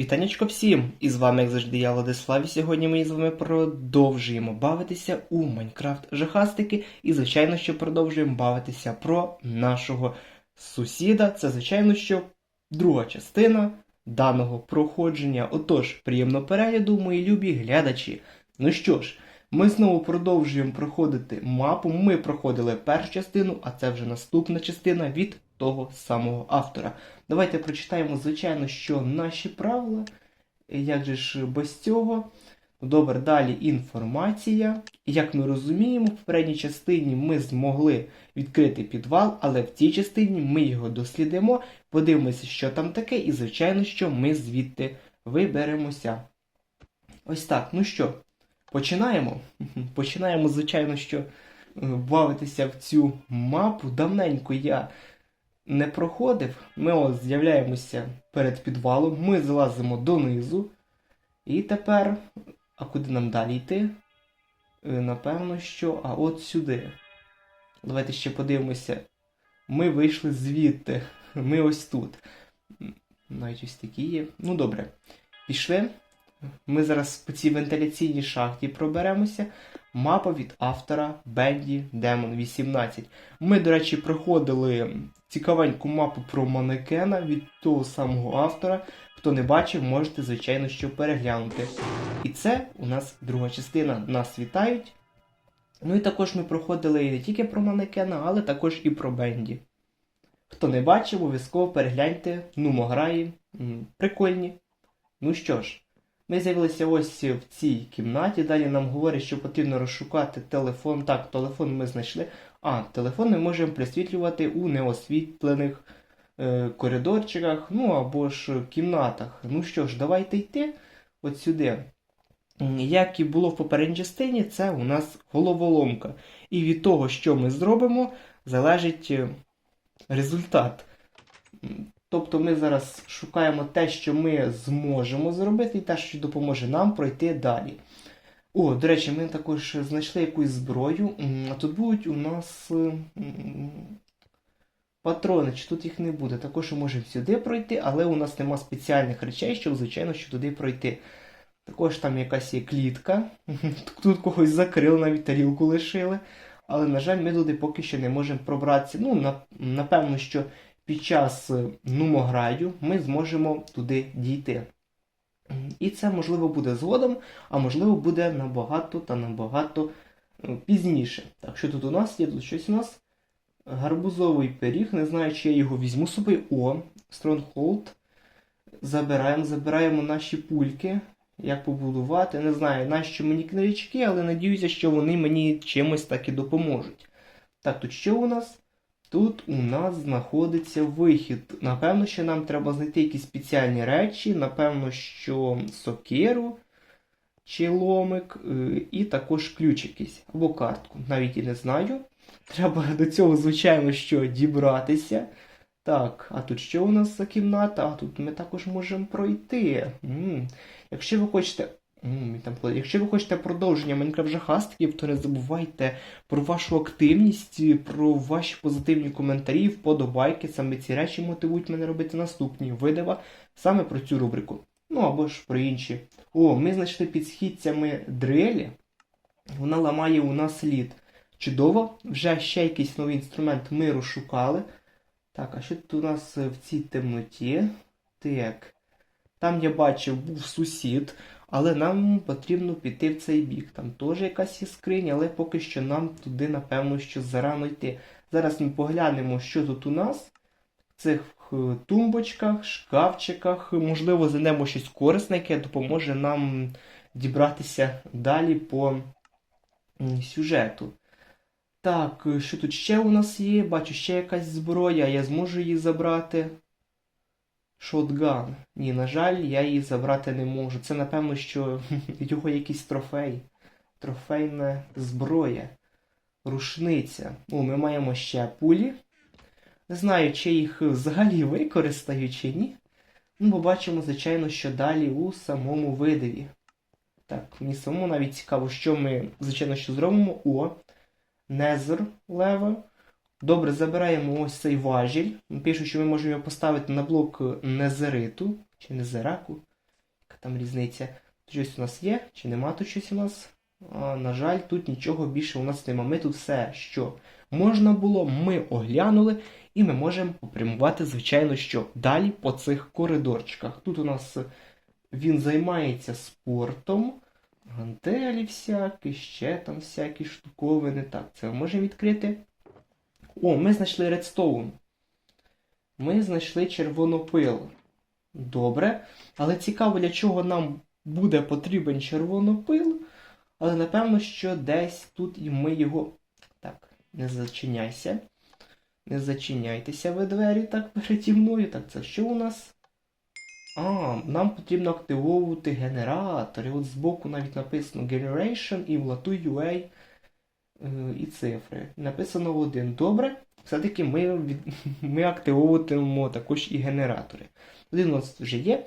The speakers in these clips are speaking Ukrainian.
Вітанечко всім! І з вами, як завжди, я Владислав. І сьогодні ми з вами продовжуємо бавитися у Майнкрафт жахастики. І, звичайно, що продовжуємо бавитися про нашого сусіда. Це, звичайно, що друга частина даного проходження. Отож, приємного перегляду, мої любі глядачі. Ну що ж, ми знову продовжуємо проходити мапу. Ми проходили першу частину, а це вже наступна частина від того самого автора. Давайте прочитаємо, звичайно, що наші правила. Як же ж без цього? Добре, далі інформація. Як ми розуміємо, в попередній частині ми змогли відкрити підвал, але в цій частині ми його дослідимо, подивимося, що там таке, і, звичайно, що ми звідти виберемося. Ось так, ну що, починаємо? Починаємо, звичайно, що е, бавитися в цю мапу. Давненько я не проходив. Ми ось з'являємося перед підвалом, ми залазимо донизу. І тепер, а куди нам далі йти? Е, Напевно, що. А от сюди. Давайте ще подивимося. Ми вийшли звідти. Ми ось тут. Навіть ось такі є. Ну добре. Пішли. Ми зараз по цій вентиляційній шахті проберемося. Мапа від автора Бенді Демон 18. Ми, до речі, проходили цікавеньку мапу про манекена від того самого автора. Хто не бачив, можете, звичайно, що переглянути. І це у нас друга частина. Нас вітають. Ну і також ми проходили не тільки про манекена, але також і про Бенді. Хто не бачив, обов'язково перегляньте. Нумо грає. Прикольні. Ну що ж, ми з'явилися ось в цій кімнаті. Далі нам говорять, що потрібно розшукати телефон. Так, телефон ми знайшли. А, телефон ми можемо присвітлювати у неосвітлених е, коридорчиках, ну або ж кімнатах. Ну що ж, давайте йти от сюди. Як і було в попередній частині, це у нас головоломка. І від того, що ми зробимо, залежить е, результат. Тобто ми зараз шукаємо те, що ми зможемо зробити, і те, що допоможе нам пройти далі. О, до речі, ми також знайшли якусь зброю. А тут будуть у нас е, патрони, чи тут їх не буде. Також ми можемо сюди пройти, але у нас нема спеціальних речей, щоб, звичайно, що туди пройти. Також там якась є клітка. Тут когось закрили, навіть тарілку лишили. Але, на жаль, ми туди поки що не можемо пробратися. Ну, напевно, що під час е, нумограю ми зможемо туди дійти. І це можливо буде згодом, а можливо буде набагато та набагато е, пізніше. Так, що тут у нас є? Тут щось у нас. Гарбузовий пиріг, не знаю, чи я його візьму з собою. О, Stronghold. Забираємо, забираємо наші пульки. Як побудувати? Не знаю, нащо мені книжечки, але надіюся, що вони мені чимось таки допоможуть. Так, тут що у нас? Тут у нас знаходиться вихід. Напевно, що нам треба знайти якісь спеціальні речі, напевно, що сокиру чи ломик, е, і також ключ якийсь або картку. Навіть і не знаю. Треба до цього, звичайно, що дібратися. Так, а тут що у нас за кімната? А тут ми також можемо пройти. м Якщо ви хочете. Якщо ви хочете продовження Майнкрафт жахастиків, то не забувайте про вашу активність, про ваші позитивні коментарі, вподобайки. Саме ці речі мотивують мене робити наступні видива саме про цю рубрику. Ну або ж про інші. О, ми знайшли під східцями дрелі. Вона ламає у нас лід. Чудово, вже ще якийсь новий інструмент ми розшукали. Так, а що тут у нас в цій темноті? Так. Там я бачив, був сусід, але нам потрібно піти в цей бік. Там теж якась є скриня, але поки що нам туди, напевно, що зарано йти. Зараз ми поглянемо, що тут у нас. В цих е, тумбочках, шкафчиках. Можливо, знайдемо щось корисне, яке допоможе нам дібратися далі по сюжету. Так, е, що тут ще у нас є? Бачу, ще якась зброя, я зможу її забрати. Шотган. Ні, на жаль, я її забрати не можу. Це, напевно, що його якийсь трофей. Трофейна зброя. Рушниця. О, ми маємо ще пулі. Не знаю, чи їх взагалі використаю, чи ні. Ну, побачимо, звичайно, що далі у самому видиві. Так, мені самому навіть цікаво, що ми, звичайно, що зробимо. О, Незер левел. Добре, забираємо ось цей важіль. Пишу, що ми можемо його поставити на блок незериту чи незераку. там різниця? Щось у нас є, чи нема тут щось у нас? А, на жаль, тут нічого більше у нас нема. Ми тут все, що можна було, ми оглянули, і ми можемо попрямувати, звичайно, що далі по цих коридорчиках. Тут у нас він займається спортом, гантелі всякі, ще там всякі штуковини. Так, це ми можемо відкрити. О, ми знайшли редстоун. Ми знайшли червонопил. Добре. Але цікаво, для чого нам буде потрібен червонопил. Але напевно, що десь тут і ми його. Так, не зачиняйся. Не зачиняйтеся ви двері так переді мною. Так, це що у нас? А, нам потрібно активовувати генератори. От збоку навіть написано Generation і в UA і цифри. Написано один. Добре. Все-таки ми, від... ми активовуватимемо також і генератори. Один у нас вже є.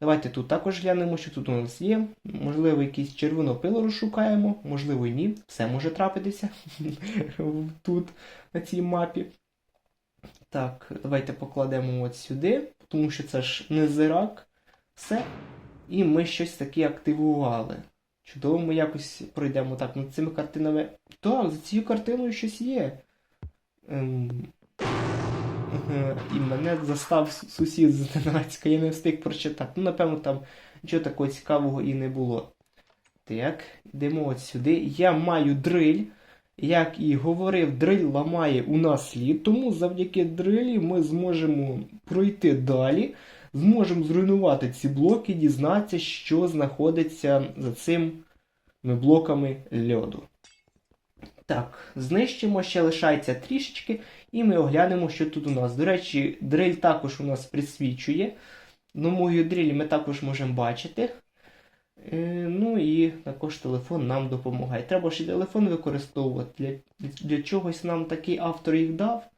Давайте тут також глянемо, що тут у нас є. Можливо, якийсь червонопил розшукаємо, можливо, і ні. Все може трапитися тут, на цій мапі. Так, давайте покладемо от сюди, тому що це ж не зирак. Все. І ми щось таке активували. Чудово, ми якось пройдемо так над цими картинами. Так, за цією картиною щось є. Ем... І мене застав сусід зненацька, я не встиг прочитати. Ну, напевно, там нічого такого цікавого і не було. Так, йдемо от сюди. Я маю дриль. Як і говорив, дриль ламає у нас слід, тому завдяки дрилі ми зможемо пройти далі, зможемо зруйнувати ці блоки, дізнатися, що знаходиться за цими блоками льоду. Так, знищимо, ще лишається трішечки, і ми оглянемо, що тут у нас. До речі, дриль також у нас присвічує. Новою дрилі ми також можемо бачити. Е, Ну і також телефон нам допомагає. Треба і телефон використовувати. Для, для чогось нам такий автор їх дав.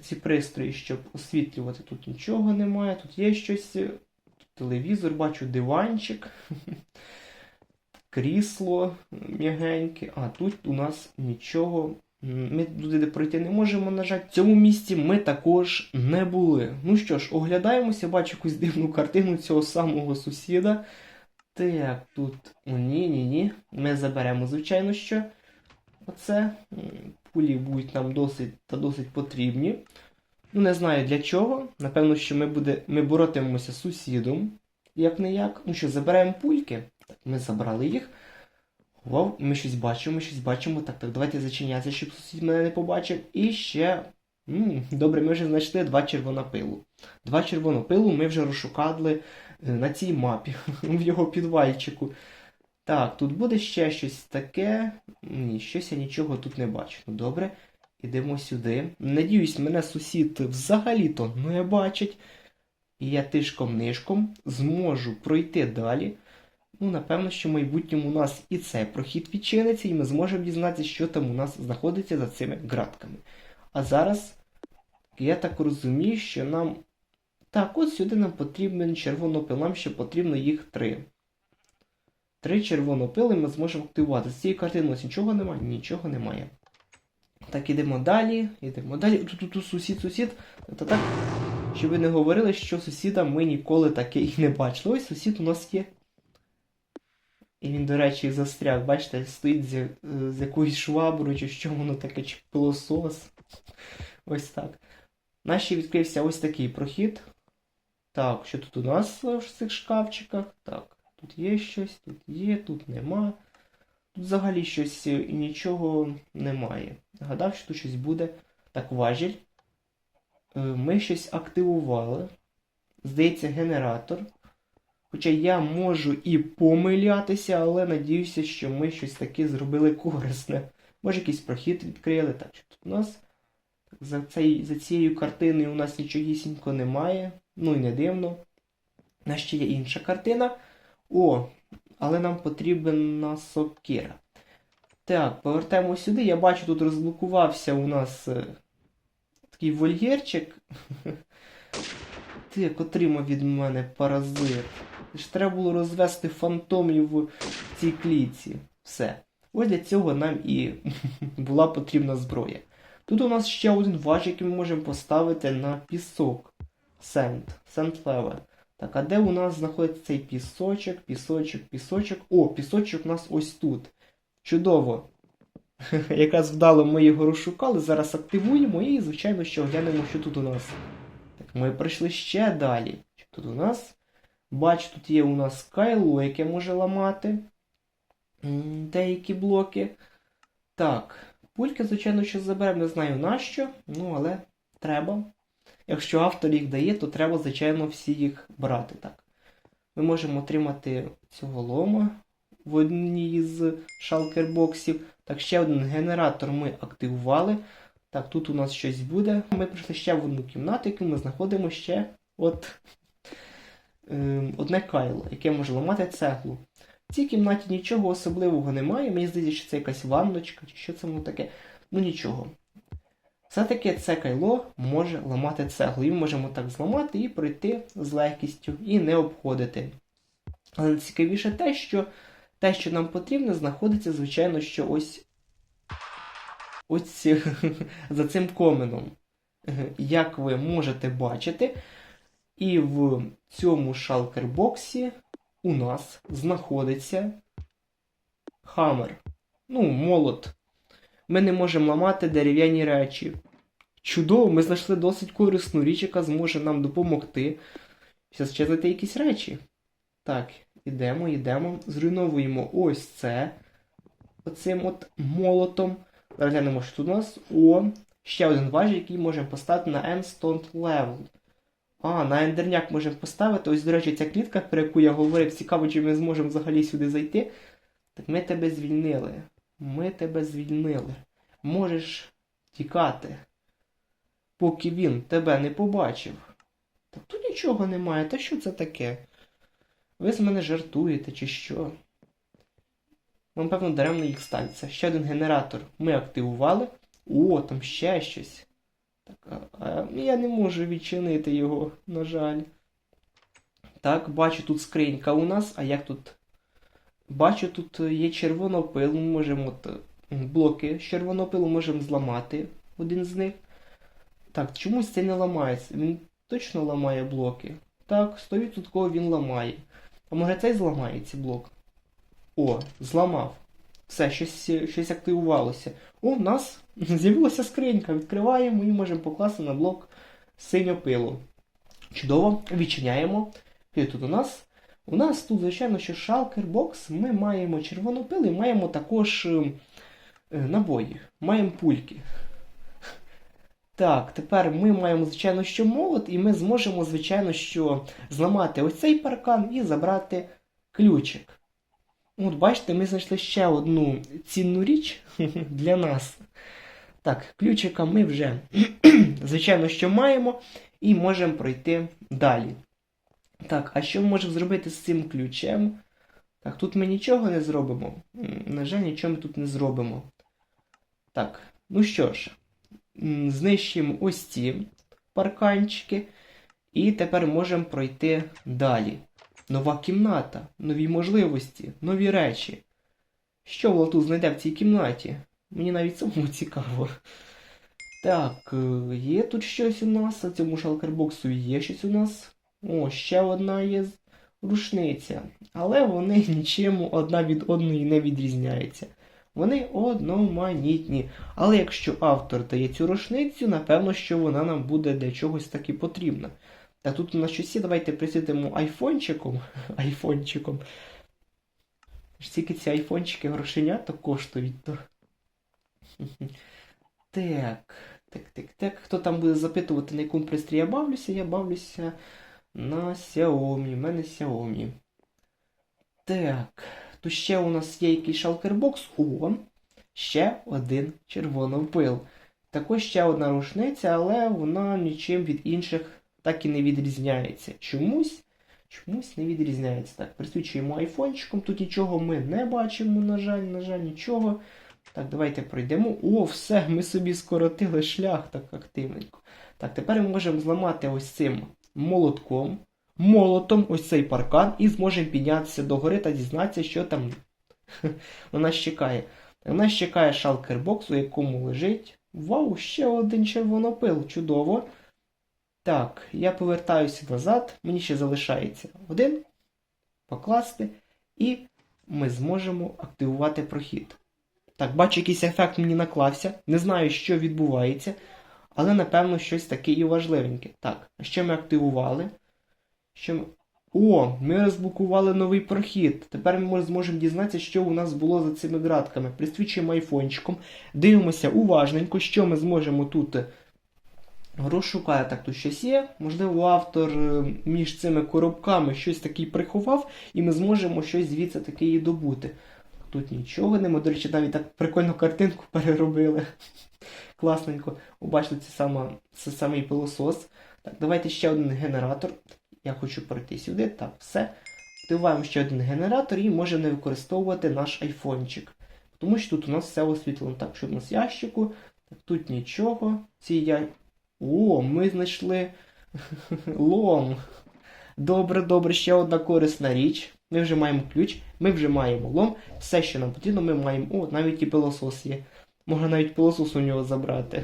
Ці пристрої, щоб освітлювати. Тут нічого немає. Тут є щось. Тут телевізор, бачу диванчик. Крісло м'ягеньке. А тут у нас нічого. Ми туди пройти не можемо, на жаль. В цьому місці ми також не були. Ну що ж, оглядаємося, бачу якусь дивну картину цього самого сусіда. Так, тут. Ні-ні-ні. Ми заберемо, звичайно, що. Оце. Пулі будуть нам досить та досить потрібні. Ну, не знаю для чого. Напевно, що ми буде, ми боротимемося з сусідом. Як не як. Ну що, забираємо пульки. Так, ми забрали їх. Вау, ми щось бачимо, ми щось бачимо. Так, так, давайте зачинятися, щоб сусід мене не побачив. І ще. М-м, добре, ми вже знайшли два червонопилу. Два червонопилу ми вже розшукали на цій мапі, в його підвальчику. Так, тут буде ще щось таке. Ні, щось я нічого тут не бачу. Ну добре, ідемо сюди. Надіюсь, мене сусід взагалі-то не бачить. І я тишком-нишком зможу пройти далі. Ну, напевно, що в майбутньому у нас і цей прохід відчиниться, і ми зможемо дізнатися, що там у нас знаходиться за цими ґратками. А зараз, я так розумію, що нам так, от сюди нам потрібен червонопил, нам ще потрібно їх три. Три червонопили ми зможемо активувати. З цієї картини ось нічого немає? Нічого немає. Так, ідемо далі. Ідемо далі. Тут сусід, сусід. Та так, щоб ви не говорили, що сусіда ми ніколи таке і не бачили. Ось сусід у нас є. І він, до речі, застряг. Бачите, стоїть з, з якоюсь шваброю, чи що воно таке, чи пилосос. Ось так. Наші відкрився ось такий прохід. Так, що тут у нас в цих шкафчиках? Так, тут є щось, тут є, тут нема. Тут взагалі щось і нічого немає. Гадав, що тут щось буде. Так, важіль. Е, ми щось активували. Здається, генератор. Хоча я можу і помилятися, але надіюся, що ми щось таке зробили корисне. Може якийсь прохід відкрили. Так, що тут у нас? За, цей, за цією картиною у нас нічогісінько немає. Ну і не дивно. У нас ще є інша картина. О, але нам потрібна сокира. Так, повертаємо сюди. Я бачу, тут розблокувався у нас е, такий вольєрчик. Ти, отримав від мене паразит. Ж треба було розвести фантомів в цій клітці. Все. Ось для цього нам і була потрібна зброя. Тут у нас ще один важик, який ми можемо поставити на пісок. Sand. Sand level. Так, а де у нас знаходиться цей пісочок, пісочок, пісочок? О, пісочок у нас ось тут. Чудово. Якраз вдало ми його розшукали. Зараз активуємо і, звичайно, що глянемо, що тут у нас. Так, ми прийшли ще далі. Що тут у нас? Бач, тут є у нас кайло, яке може ламати деякі блоки. Так, пульки, звичайно, що заберемо, не знаю нащо, ну, але треба. Якщо автор їх дає, то треба, звичайно, всі їх брати. Так. Ми можемо отримати цього лома в одній із шалкербоксів. Так, ще один генератор ми активували. Так, тут у нас щось буде. Ми прийшли ще в одну кімнату, яку ми знаходимо ще от е, одне кайло, яке може ламати цеглу. В цій кімнаті нічого особливого немає. Мені здається, що це якась ванночка, чи що це воно таке. Ну нічого. Все-таки це кайло може ламати цеглу. І ми можемо так зламати і пройти з легкістю і не обходити. Але найцікавіше те, що те, що нам потрібно, знаходиться, звичайно, що ось ось за цим коменом. Як ви можете бачити, і в цьому шалкербоксі у нас знаходиться хамер. Ну, молот. Ми не можемо ламати дерев'яні речі. Чудово, ми знайшли досить корисну річ, яка зможе нам допомогти щезати якісь речі. Так, ідемо, йдемо, зруйновуємо ось це. Оцим от молотом. Зараз глянемо, що тут у нас. О, ще один важіль, який можемо поставити на Endstone Level. А, на ендерняк можемо поставити. Ось, до речі, ця клітка, про яку я говорив, цікаво, чи ми зможемо взагалі сюди зайти. Так ми тебе звільнили. Ми тебе звільнили. Можеш тікати, поки він тебе не побачив. Так тут нічого немає. Та що це таке? Ви з мене жартуєте, чи що? Вам, певно, даремно їх станеться. Ще один генератор ми активували. О, там ще щось. Так, а, я не можу відчинити його, на жаль. Так, бачу тут скринька у нас, а як тут? Бачу, тут є червонопил, ми можемо от, блоки з червонопилу можемо зламати один з них. Так, чомусь це не ламається. Він точно ламає блоки. Так, 100% він ламає. А може цей зламає ці блок? О, зламав. Все, щось, щось активувалося. О, у нас з'явилася скринька. Відкриваємо і можемо покласти на блок синьопилу. Чудово, відчиняємо. І тут у нас. У нас тут, звичайно, що шалкербокс. Ми маємо червону пилу і маємо також е, е, набої. Маємо пульки. Так, тепер ми маємо, звичайно, що молот, і ми зможемо, звичайно, що зламати ось цей паркан і забрати ключик. От, бачите, ми знайшли ще одну цінну річ для нас. Так, ключика ми вже, звичайно, що маємо, і можемо пройти далі. Так, а що ми можемо зробити з цим ключем? Так, тут ми нічого не зробимо. На жаль, нічого ми тут не зробимо. Так, ну що ж, знищимо ось ці парканчики. І тепер можемо пройти далі. Нова кімната, нові можливості, нові речі. Що воно тут знайде в цій кімнаті? Мені навіть самому цікаво. Так, е, є тут щось у нас, а цьому шалкербоксу є щось у нас. О, ще одна є рушниця. Але вони нічим одна від одної не відрізняються. Вони одноманітні. Але якщо автор дає цю рушницю, напевно, що вона нам буде для чогось таки потрібна. Та тут у нас давайте присвітимо айфончиком. айфончиком. Тільки ці айфончики грошенята коштують, то. Так, так, так, так. Хто там буде запитувати, на якому пристрої я бавлюся? Я бавлюся на Xiaomi. У мене Xiaomi. Так. Тут ще у нас є якийсь шалкербокс. О, ще один червонопил. Також ще одна рушниця, але вона нічим від інших так і не відрізняється. Чомусь, чомусь не відрізняється. Так, присвічуємо айфончиком. Тут нічого ми не бачимо, на жаль, на жаль, нічого. Так, давайте пройдемо. О, все, ми собі скоротили шлях так активненько. Так, тепер ми можемо зламати ось цим молотком, молотом ось цей паркан і зможемо піднятися до гори та дізнатися, що там на нас чекає. На чекає шалкербокс, у якому лежить. Вау, ще один червонопил, чудово. Так, я повертаюся назад, мені ще залишається один. Покласти, і ми зможемо активувати прохід. Так, бачу, якийсь ефект мені наклався. Не знаю, що відбувається, але напевно щось таке і важливеньке. Так, що ми активували? Що. О, ми розблокували новий прохід. Тепер ми зможемо дізнатися, що у нас було за цими ґратками. Присвічуємо айфончиком, дивимося уважненько, що ми зможемо тут розшукати. Так, тут щось є. Можливо, автор е, між цими коробками щось таке приховав, і ми зможемо щось звідси таке і добути. Тут нічого нема. До речі, навіть так прикольну картинку переробили. Класненько. Побачили, це, саме, це самий пилосос. Так, давайте ще один генератор. Я хочу пройти сюди. Так, все. Активуємо ще один генератор і можемо використовувати наш айфончик. Тому що тут у нас все освітлено. Так, що в нас ящику? Так, тут нічого. Ці я... О, ми знайшли лом. Добре, добре, ще одна корисна річ. Ми вже маємо ключ, ми вже маємо лом. Все, що нам потрібно, ми маємо. О, навіть і пилосос є. Можна навіть пилосос у нього забрати.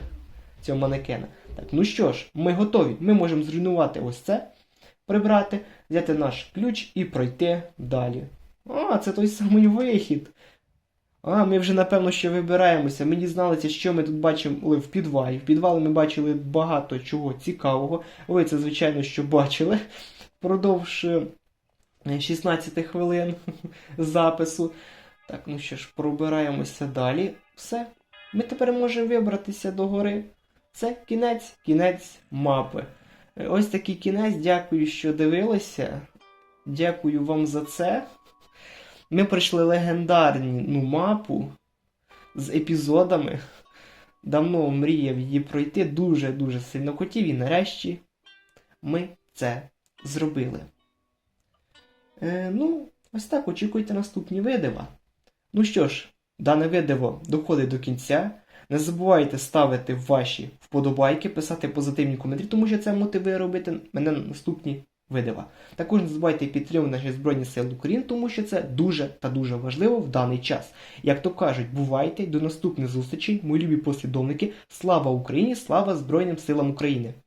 Цього манекена. Так, ну що ж, ми готові. Ми можемо зруйнувати ось це, прибрати, взяти наш ключ і пройти далі. А, це той самий вихід. А, ми вже напевно ще вибираємося. Ми дізналися, що ми тут бачили в підвалі. В підвалі ми бачили багато чого цікавого. Ви це, звичайно, що бачили. Впродовж е, 16 хвилин запису. Так, ну що ж, пробираємося далі. Все. Ми тепер можемо вибратися до гори. Це кінець, кінець мапи. Ось такий кінець. Дякую, що дивилися. Дякую вам за це. Ми пройшли легендарну ну, мапу з епізодами. Давно мріяв її пройти, дуже-дуже сильно хотів, і нарешті ми це зробили. Е, ну, ось так, очікуйте наступні видива. Ну що ж, дане видиво доходить до кінця. Не забувайте ставити ваші вподобайки, писати позитивні коментарі, тому що це мотивує робити мене на наступні видива. Також не забувайте підтримувати наші Збройні Сили України, тому що це дуже та дуже важливо в даний час. Як то кажуть, бувайте до наступних зустрічей, мої любі послідовники. Слава Україні! Слава Збройним силам України!